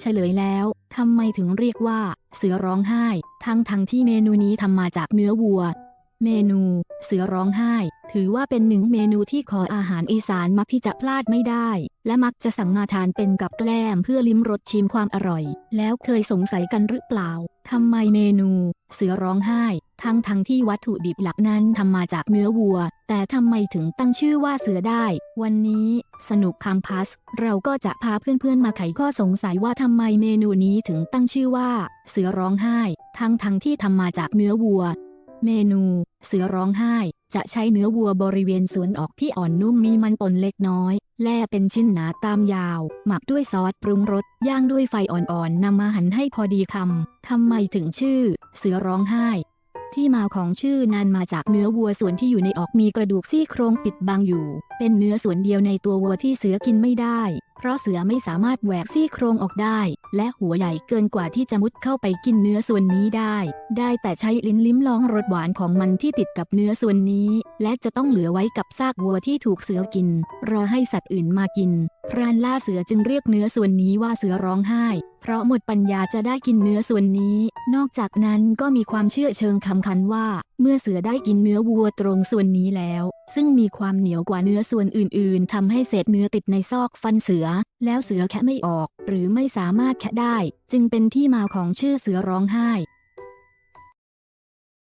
เฉลยแล้วทำไมถึงเรียกว่า เสือร้องไห้ ทั้งทั้งที่เมนูนี้ทำมาจากเนื้อวัว เมนู เสือร้องไห้ ถือว่าเป็นหนึ่งเมนูที่ขออาหารอีสานมักที่จะพลาดไม่ได้ และมักจะสั่งมาทานเป็นกับแกล้มเพื่อลิ้มรสชิมความอร่อย แล้วเคยสงสัยกันหรือเปล่าทำไมเมนู เสือร้องไห้ ทั้งทั้งที่วัตถุดิบหลักนั้นทำมาจากเนื้อวัว แต่ทำไมถึงตั้งชื่อว่าเสือได้ วันนี้สนุกคัมพัส เราก็จะพาเพื่อนๆมาไขข้อสงสัยว่าทำไมเมนูนี้ถึงตั้งชื่อว่า เสือร้องไห้ ทั้งทั้งที่ทำมาจากเนื้อวัว เมนู เสือร้องไห้ จะใช้เนื้อวัวบริเวณส่วนออกที่อ่อนนุ่มมีมันปนเล็กน้อย แล่เป็นชิ้นหนาตามยาว หมักด้วยซอสปรุงรสย่างด้วยไฟอ่อนๆนำมาหั่นให้พอดีคำทำไมถึงชื่อ เสือร้องไห้ ที่มาของชื่อนั้นมาจากเนื้อวัวส่วนที่อยู่ในออกมีกระดูกซี่โครงปิดบังอยู่ เป็นเนื้อส่วนเดียวในตัววัวที่เสือกินไม่ได้ เพราะเสือไม่สามารถแหวกซี่โครงออกได้ และหัวใหญ่เกินกว่าที่จะมุดเข้าไปกินเนื้อส่วนนี้ได้ ได้แต่ใช้ลิ้นลิ้มลองรสหวานของมันที่ติดกับเนื้อส่วนนี้ และจะต้องเหลือไว้กับซากวัวที่ถูกเสือกิน รอให้สัตว์อื่นมากิน พรานล่าเสือจึงเรียกเนื้อส่วนนี้ว่าเสือร้องไห้ เพราะหมดปัญญาจะได้กินเนื้อส่วนนี้ นอกจากนั้นก็มีความเชื่อเชิงคำคันว่า เมื่อเสือได้กินเนื้อวัวตรงส่วนนี้แล้ว ซึ่งมีความเหนียวกว่าเนื้อส่วนอื่น ๆทำให้เศษเนื้อติดในซอกฟันเสือ แล้วเสือแคะไม่ออก หรือไม่สามารถแคะได้ จึงเป็นที่มาของชื่อเสือร้องไห้